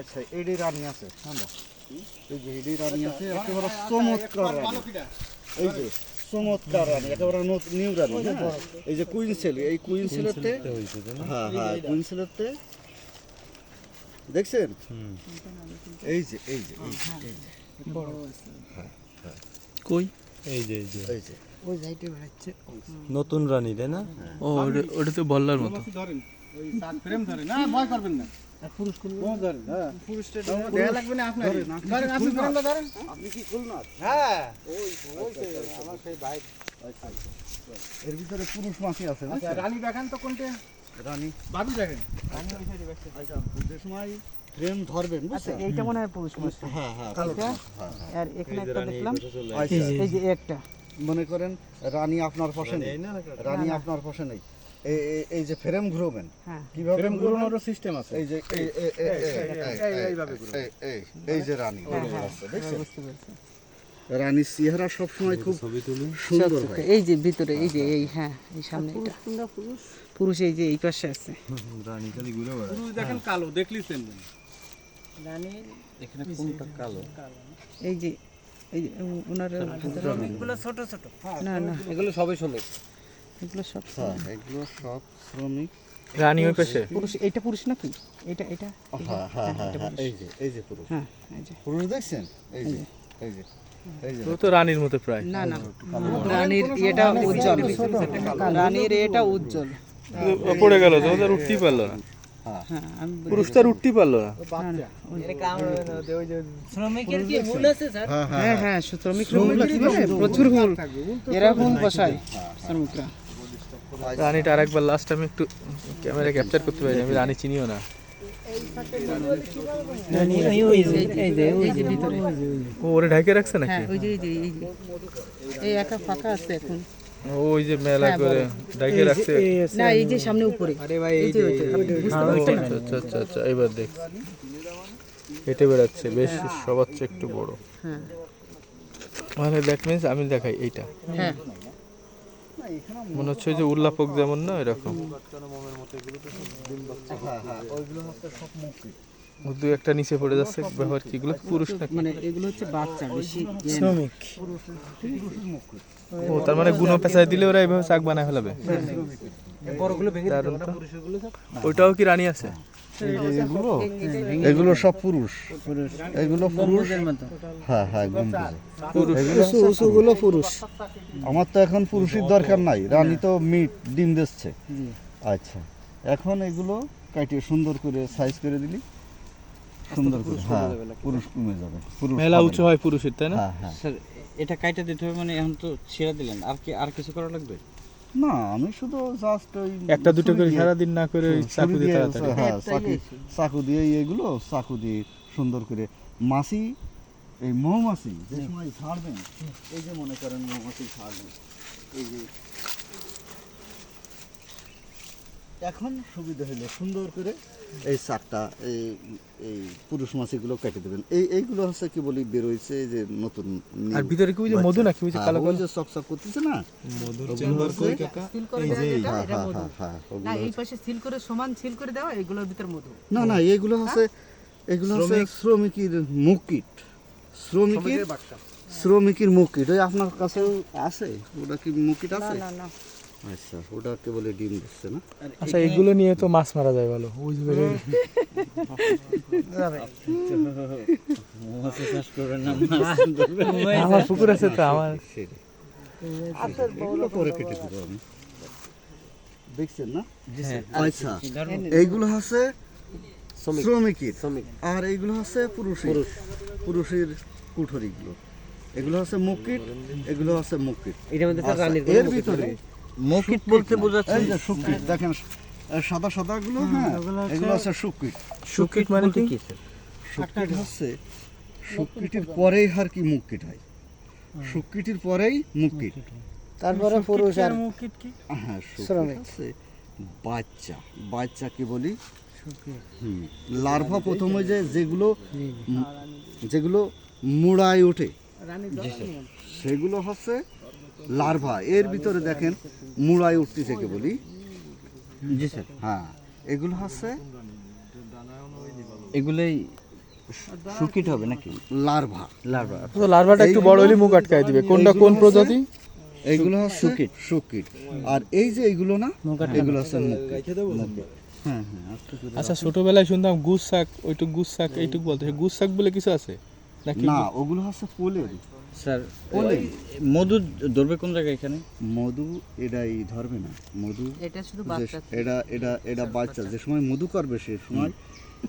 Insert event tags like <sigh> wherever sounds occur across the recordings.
আচ্ছা এডি রানী আছে ঠান্ডা এই যে রানী আছে একেবারে চমৎকার রানী। এই যে চমৎকার রানী একেবারে নতুন নিউ রানী হ্যাঁ। এই যে কুইন সেল এই কুইন হ্যাঁ হ্যাঁ কুইন দেখছেন? এই যে এই যে এই যে, কই? এই যে এই যে। এই যে। ওই যাইতে বেড়াচ্ছে। নতুন রানী তাই না? ও ওটা- ওটা তো বল্লার মতো। ধরেন? ওই সাত ফ্রেম ধরেন। না ভয় করবেন না। পুরুষ কোন ও ধরেন পুরুষটা দেয়া লাগবে না আপনি আপনি কি হ্যাঁ। ওই ওই আমার সেই বাইক এর ভিতরে পুরুষ মাছি আছে আচ্ছা রানী দেখান তো কোনটা? রানী। বাবু দেখেন। আচ্ছা যে সময় ফ্রেম ধরবেন আচ্ছা বুঝছেন এইটা মনে হয় পুরুষ মাছ হ্যাঁ হ্যাঁ হ্যাঁ, হ্যাঁ। আর এখানে একটা দেখলাম এই যে একটা। মনে করেন রানী আপনার পাশে নেই। রানী আপনার পাশে নেই। এই- যে ফ্রেম ঘুরবেন হ্যাঁ কীভাবে ফ্রেম? ঘুরানোর সিস্টেম আছে এই যে এই এই- এইভাবে যে রানী রানীর চেহারা সবসময় খুব সুন্দর এই যে ভিতরে এই যে এই হ্যাঁ এই সামনে এটা পুরুষ এই যে এই পাশে আছে রানী খালি ঘুরে বেড়ায় পুরুষ দেখেন কালো দেখলি চেনবেন এখানে কোনটা কালো এই যে এই যে ওনার ছোট ছোট না না এগুলো সবই শ্রমিক এগুলো সব হ্যাঁ এগুলো সব শ্রমিক। রানী ওই পাশে? পুরুষ এটা পুরুষ নাকি? এটা এটা হ্যাঁ হ্যাঁ হ্যাঁ এই যে এই যে পুরুষ। হ্যাঁ এই যে। পুরুষ দেখছেন? এই যে এই যে। এই ও তো রানীর মতো প্রায়। না না। রানীর এটা উজ্জ্বল। রানীর এটা উজ্জ্বল। পড়ে গেল তো ওদের উঠতেই পারল না। হ্যাঁ। পুরুষ তো আর উঠতেই পারল না। শ্রমিকের কি হুল আছে স্যার? হ্যাঁ হ্যাঁ শ্রমিক প্রচুর হুল এরা হুল বসায় শ্রমিকরা। রানীটা আরেকবার লাস্ট আমি একটু ক্যামেরা ক্যাপচার করতে পারি আমি রানী চিনিও না। এই যে এই যে এই যে ওরে ঢাকে রাখছে নাকি? হ্যাঁ ওই যে এই যে এই যে। এই একা ফাঁকা আছে এখন। ও ওই যে মেলা করে ঢাকে রাখছে। না এই যে সামনে উপরে। এই যে ও, পারছেন? না? আচ্ছা আচ্ছা আচ্ছা আচ্ছা এবার দেখ। হেঁটে বেড়াচ্ছে বেশ সবার চেয়ে একটু বড়। হ্যাঁ। মানে দেখ মিন্স আমি দেখাই এইটা। হ্যাঁ। মনে হচ্ছে যে উল্লাপক যেমন না এরকম। হ্যাঁ হ্যাঁ ওইগুলো হচ্ছে সব মুক্তি দু একটা নিচে পড়ে যাচ্ছে ব্যবহার কি এগুলো পুরুষ নাকি? মানে এগুলো হচ্ছে বাচ্চা বেশি শ্রমিক। ও তার মানে গুনো পেঁচায় দিলে ওরা এইভাবে চাক বানায় ফেলাবে? ওইটাও কি রানী আছে? এগুলো এগুলো সব পুরুষ। এগুলো পুরুষ। হ্যাঁ হ্যাঁ গম্বুজ উঁচুগুলো পুরুষ। আমার তো এখন পুরুষের দরকার নাই। রানী তো মিট ডিম দিচ্ছে। আচ্ছা। এখন এগুলো কাটিয়ে সুন্দর করে সাইজ করে দিলি। সুন্দর করে হ্যাঁ পুরুষ কমে যাবে পুরুষ মেলা উঁচু হয় পুরুষের তাই না? হ্যাঁ হ্যাঁ। স্যার এটা কাইটা দিতে হবে মানে এখন তো ছেড়ে দিলেন আর কি আর কিছু করা লাগবে? না আমি শুধু জাস্ট ওই একটা দুটো করে ছুরি দিয়ে- সারাদিন না করে চাকু দিয়ে দিয়ে, তাড়াতাড়ি। হ্যাঁ চাকু চাকু দিয়ে এগুলো চাকু দিয়ে সুন্দর করে। মাছি এই মৌমাছি যে সময় ছাড়বেন এই যে মনে করেন মৌমাছি ছাড়বেন এই যে। এখন সুবিধা হলো সুন্দর করে এই চাকটা এই এই পুরুষ মাছিগুলো কেটে দেবেন। এই এইগুলো হচ্ছে কি বলি বেরোইছে এই যে নতুন আর ভিতরে কি ওই যে মধু নাকি? ওই যে হ্যাঁ, কালো কালো? যে চকচক করতেছে না? মধুর চেম্বার কই কাকা? দেওয়া যেটা হ্যাঁ এটা হ্যাঁ মধু। হ্যাঁ হ্যাঁ না এই পাশে সিল করে সমান সিল করে দেওয়া এগুলোর ভিতর মধু। না না এগুলো হচ্ছে এগুলো হচ্ছে শ্রমিকের মুকিট। শ্রমিকের শ্রমিকের মুকিট। ওই আপনার কাছেও আছে? ওটা কি মুকিট আছে? না না। আচ্ছা ওটা কে বলে ডিম দিচ্ছে না? আচ্ছা এগুলো নিয়ে তো মাছ মারা যায় ভালো ওই যে আমার পুকুর আছে তো আমার। এগুলো পরে কেটে দিব আমি। দেখছেন না? আচ্ছা এইগুলো হচ্ছে শ্রমিকের। আর এইগুলো হচ্ছে পুরুষের। পুরুষের কুঠরিগুলো। এগুলো হচ্ছে মুকিট এগুলো হচ্ছে মুকিট। আচ্ছা, এর ভিতরে মকিট বলতে বোঝাচ্ছে এই যে শুকিট দেখেন সাদা সাদা গুলো হ্যাঁ এগুলো হচ্ছে শুকিট শুকিট মানে কি শুকিট হচ্ছে শুকিটির পরেই আর কি মুকিট হয়। শুকিটির পরেই মুকিট তারপরে পুরুষ আর হ্যাঁ শ্রমিক। হচ্ছে বাচ্চা। বাচ্চা কি বলি? লার্ভা প্রথমে যে যেগুলো যেগুলো মুড়ায় ওঠে। সেগুলো হচ্ছে লার্ভা। এর ভিতরে দেখেন মুড়ায় উঠতেছে কে বলি। জি স্যার। হ্যাঁ এগুলো হচ্ছে এগুলোই সুকিট হবে নাকি? লার্ভা। লার্ভা। তো লার্ভাটা একটু বড় হলে মুখ আটকায় দিবে। কোনটা কোন প্রজাতি? এইগুলো হচ্ছে সুকিট সুকিট আর এই যে এইগুলো না এগুলো হচ্ছে মুক্কিট হ্যাঁ হ্যাঁ আচ্ছা ছোটবেলায় শুনতাম গুস শাক ওইটুক গুস শাক এইটুক বলতে। গুস শাক বলে কিছু আছে? নাকি না ওগুলো হচ্ছে পোলের স্যার। মধু ধরবে কোন জায়গায় এখানে? মধু এটাই ধরবে না। মধু এটা শুধু বাচ্চা এটা এটা এটা বাচ্চা। যে সময় মধু করবে সে সময়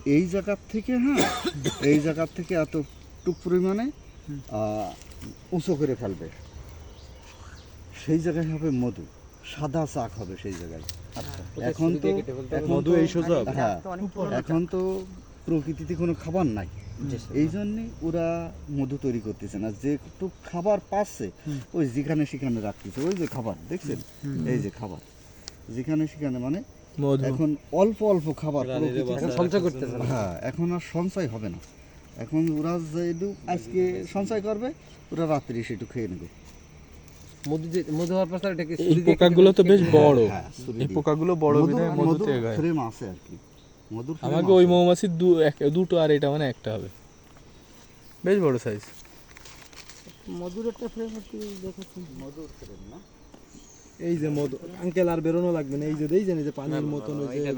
এই জায়গার থেকে হ্যাঁ <coughs> এই জায়গার থেকে এত টুক পরিমাণে আহ, উঁচু করে ফেলবে। সেই জায়গায় হবে মধু। সাদা চাক হবে সেই জায়গায়। এখন তো মধু এই সুযোগ? হ্যাঁ। এখন তো প্রকৃতিতে কোনো খাবার নাই। এই জন্যে ওরা মধু তৈরি করতেছে না। যেটুকু খাবার পাচ্ছে ওই যেখানে সেখানে রাখতেছে। ওই যে খাবার দেখছেন? এই যে খাবার। যেখানে সেখানে মানে মধু। এখন অল্প অল্প খাবার। সঞ্চয় করতেছে হ্যাঁ এখন আর সঞ্চয় হবে না। এখন ওরা যেটু আজকে সঞ্চয় করবে ওরা রাত্রি সেটু খেয়ে নেবে। মধু যে মধু হওয়ার পর এটাকে পোকাগুলো তো বেশ বড়। হ্যাঁ, এই পোকাগুলো বড় মধু- ফ্রেম আছে আর কি। মধুর আমাকে ওই আছে। মৌমাছির দু এক- দুটো আর এটা মানে একটা হবে। বেশ বড় সাইজ মধুর একটা ফ্রেম দেখেছেন এই যে মধু আঙ্কেল আর বেরোনো লাগবে না এই যে এই জানি যে পানির মতন ওই যে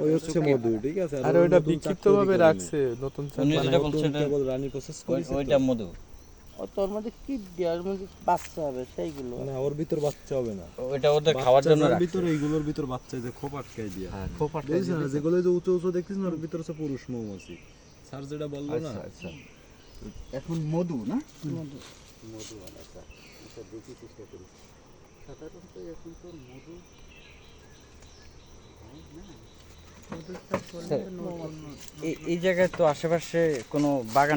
ওই হচ্ছে মধু ঠিক আছে? আর ওইটা বিক্ষিপ্ত ভাবে রাখছে নতুন কেবল রানী প্রসেস ওই- ওইটা মধু। ও তোর মধ্যে কি দেওয়ার মধ্যে বাচ্চা হবে? সেইগুলো। না ওর ভিতর বাচ্চা হবে না। ওইটা ওদের খাওয়ার জন্য। ভিতরে এইগুলোর ভিতর বাচ্চা যে খোপ আটকাই দিয়া। হ্যাঁ, খোপ আটকায় দেখছিস না? যেগুলো যে উঁচু উঁচু দেখছিস না ওর ভিতর হচ্ছে পুরুষ মৌমাছি। স্যার যেটা বলল না? আচ্ছা আচ্ছা। এখন মধু না? মধু। আলাদা আচ্ছা। দেখি চেষ্টা করি। সাধারণত এখন তো মধু এই- এই জায়গায় তো আশেপাশে কোনো বাগান